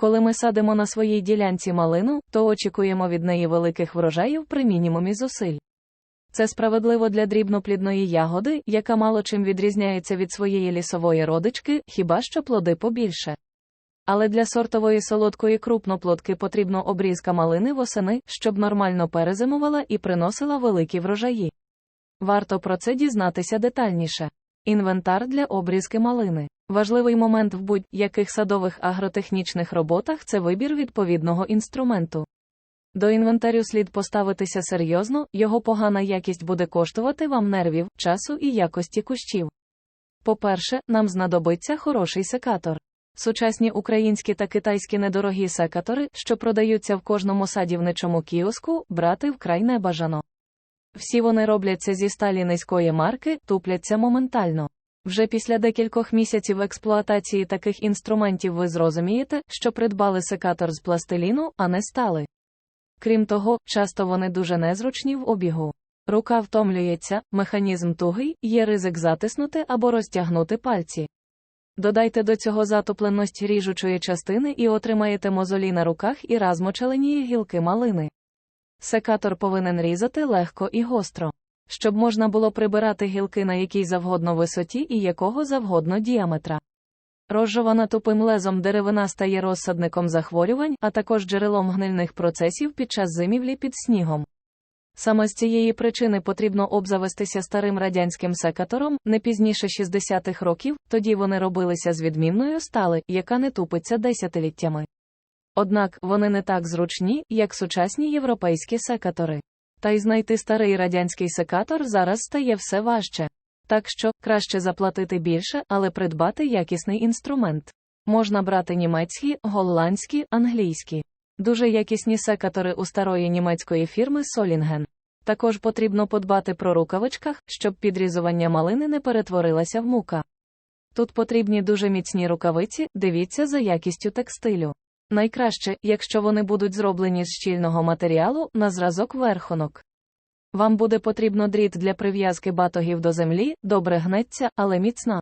Коли ми садимо на своїй ділянці малину, то очікуємо від неї великих врожаїв при мінімумі зусиль. Це справедливо для дрібноплідної ягоди, яка мало чим відрізняється від своєї лісової родички, хіба що плоди побільше. Але для сортової солодкої крупноплодки потрібно обрізка малини восени, щоб нормально перезимувала і приносила великі врожаї. Варто про це дізнатися детальніше. Інвентар для обрізки малини. Важливий момент в будь-яких садових агротехнічних роботах це вибір відповідного інструменту. До інвентарю слід поставитися серйозно, його погана якість буде коштувати вам нервів, часу і якості кущів. По-перше, нам знадобиться хороший секатор. Сучасні українські та китайські недорогі секатори, що продаються в кожному садівничому кіоску, брати вкрай небажано. Всі вони робляться зі сталі низької марки, тупляться моментально. Вже після декількох місяців експлуатації таких інструментів ви зрозумієте, що придбали секатор з пластиліну, а не стали. Крім того, часто вони дуже незручні в обігу. Рука втомлюється, механізм тугий, є ризик затиснути або розтягнути пальці. Додайте до цього затопленість ріжучої частини і отримаєте мозолі на руках і размочелені гілки малини. Секатор повинен різати легко і гостро, щоб можна було прибирати гілки на якій завгодно висоті і якого завгодно діаметра. Розжована тупим лезом деревина стає розсадником захворювань, а також джерелом гнильних процесів під час зимівлі під снігом. Саме з цієї причини потрібно обзавестися старим радянським секатором не пізніше 60-х років, тоді вони робилися з відмінною стали, яка не тупиться десятиліттями. Однак вони не так зручні, як сучасні європейські секатори. Та й знайти старий радянський секатор зараз стає все важче. Так що краще заплатити більше, але придбати якісний інструмент. Можна брати німецькі, голландські, англійські. Дуже якісні секатори у старої німецької фірми Solingen. Також потрібно подбати про рукавичках, щоб підрізування малини не перетворилася в мука. Тут потрібні дуже міцні рукавиці, дивіться за якістю текстилю. Найкраще, якщо вони будуть зроблені з щільного матеріалу на зразок верхонок. Вам буде потрібно дріт для прив'язки батогів до землі, добре гнеться, але міцна.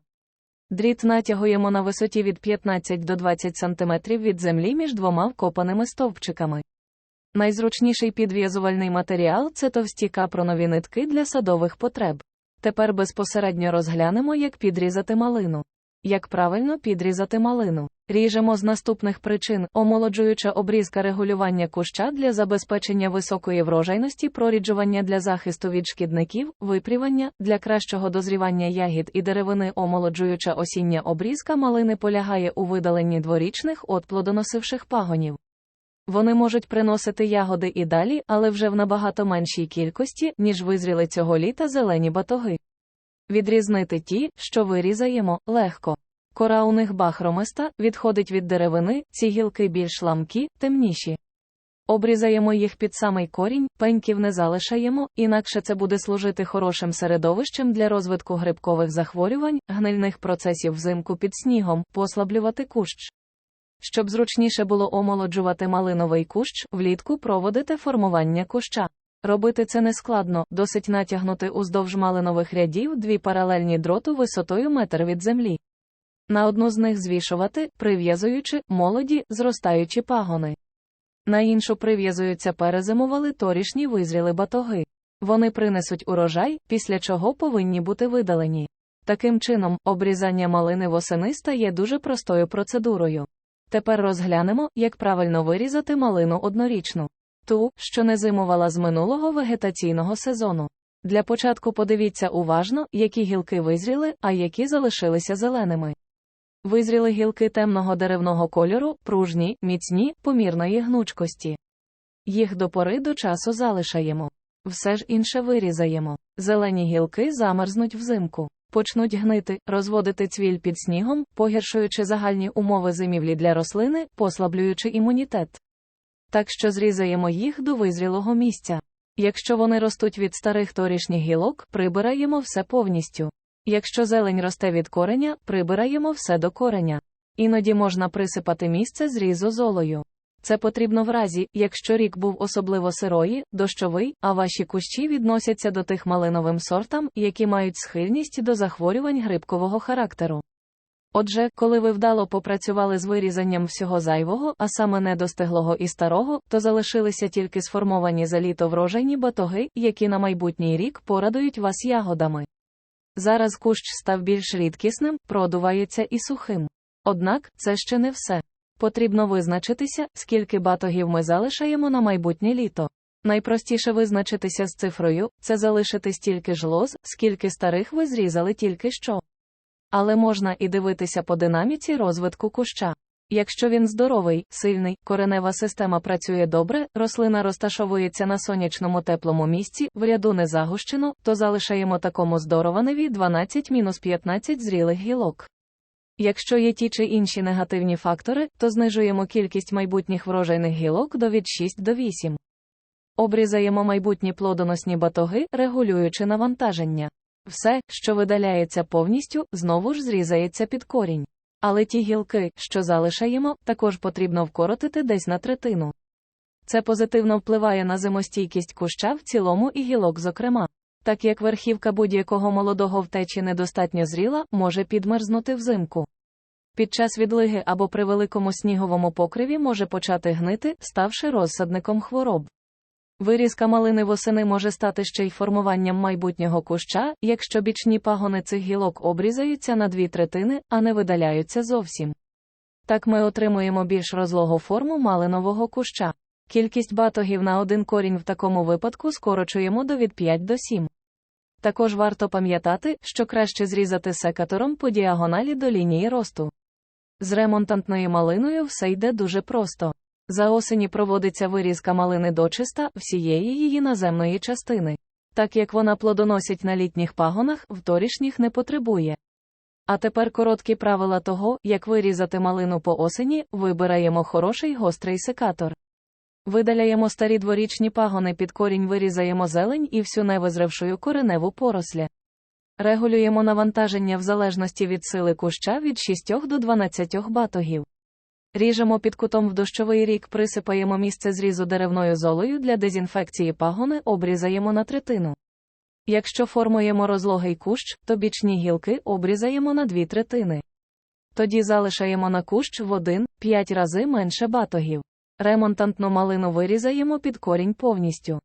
Дріт натягуємо на висоті від 15 до 20 см від землі між двома вкопаними стовпчиками. Найзручніший підв'язувальний матеріал це товсті капронові нитки для садових потреб. Тепер безпосередньо розглянемо, як підрізати малину. Як правильно підрізати малину? Ріжемо з наступних причин: омолоджуюча обрізка регулювання куща для забезпечення високої врожайності, проріджування для захисту від шкідників, випрівання для кращого дозрівання ягід і деревини, омолоджуюча осіння обрізка малини полягає у видаленні дворічних от плодоносивших пагонів. Вони можуть приносити ягоди і далі, але вже в набагато меншій кількості, ніж визріли цього літа зелені батоги. Відрізнити ті, що вирізаємо, легко. Кора у них бахромиста, відходить від деревини, ці гілки більш ламкі, темніші. Обрізаємо їх під самий корінь, пеньків не залишаємо, інакше це буде служити хорошим середовищем для розвитку грибкових захворювань, гнильних процесів взимку під снігом, послаблювати кущ. Щоб зручніше було омолоджувати малиновий кущ, влітку проводите формування куща. Робити це нескладно, досить натягнути уздовж малинових рядів дві паралельні дроту висотою метр від землі. На одну з них звішувати, прив'язуючи молоді, зростаючі пагони. На іншу прив'язуються перезимували торішні визріли батоги. Вони принесуть урожай, після чого повинні бути видалені. Таким чином, обрізання малини восени стає дуже простою процедурою. Тепер розглянемо, як правильно вирізати малину однорічну. Ту, що не зимувала з минулого вегетаційного сезону. Для початку подивіться уважно, які гілки визріли, а які залишилися зеленими. Визріли гілки темного деревного кольору, пружні, міцні, помірної гнучкості. Їх до пори до часу залишаємо. Все ж інше вирізаємо. Зелені гілки замерзнуть взимку, почнуть гнити, розводити цвіль під снігом, погіршуючи загальні умови зимівлі для рослини, послаблюючи імунітет. Так що зрізаємо їх до визрілого місця. Якщо вони ростуть від старих торішніх гілок, прибираємо все повністю. Якщо зелень росте від кореня, прибираємо все до кореня. Іноді можна присипати місце зрізу золою. Це потрібно в разі, якщо рік був особливо сирої, дощовий, а ваші кущі відносяться до тих малиновим сортам, які мають схильність до захворювань грибкового характеру. Отже, коли ви вдало попрацювали з вирізанням всього зайвого, а саме недостиглого і старого, то залишилися тільки сформовані за літо врожайні батоги, які на майбутній рік порадують вас ягодами. Зараз кущ став більш рідкісним, продувається і сухим. Однак, це ще не все. Потрібно визначитися, скільки батогів ми залишаємо на майбутнє літо. Найпростіше визначитися з цифрою це залишити стільки ж лоз, скільки старих ви зрізали тільки що. Але можна і дивитися по динаміці розвитку куща. Якщо він здоровий, сильний, коренева система працює добре, рослина розташовується на сонячному теплому місці, в ряду не загущено, то залишаємо такому здорованеві 12-15 зрілих гілок. Якщо є ті чи інші негативні фактори, то знижуємо кількість майбутніх врожайних гілок до від 6 до 8. Обрізаємо майбутні плодоносні батоги, регулюючи навантаження. Все, що видаляється повністю, знову ж зрізається під корінь. Але ті гілки, що залишаємо, також потрібно вкоротити десь на третину. Це позитивно впливає на зимостійкість куща в цілому і гілок зокрема. Так як верхівка будь-якого молодого втечі недостатньо зріла, може підмерзнути взимку. Під час відлиги або при великому сніговому покриві може почати гнити, ставши розсадником хвороб. Вирізка малини восени може стати ще й формуванням майбутнього куща, якщо бічні пагони цих гілок обрізаються на дві третини, а не видаляються зовсім. Так ми отримуємо більш розлогу форму малинового куща. Кількість батогів на один корінь в такому випадку скорочуємо до від 5 до 7. Також варто пам'ятати, що краще зрізати секатором по діагоналі до лінії росту. З ремонтантною малиною все йде дуже просто. За осені проводиться вирізка малини дочиста всієї її наземної частини. Так як вона плодоносить на літніх пагонах, вторішніх не потребує. А тепер короткі правила того, як вирізати малину по осені, вибираємо хороший гострий секатор. Видаляємо старі дворічні пагони під корінь, вирізаємо зелень і всю невизревшую кореневу поросля. Регулюємо навантаження в залежності від сили куща від 6 до 12 батогів. Ріжемо під кутом в дощовий рік, присипаємо місце зрізу деревною золою для дезінфекції пагони, обрізаємо на третину. Якщо формуємо розлогий кущ, то бічні гілки обрізаємо на дві третини. Тоді залишаємо на кущ в 1-5 рази менше батогів. Ремонтантну малину вирізаємо під корінь повністю.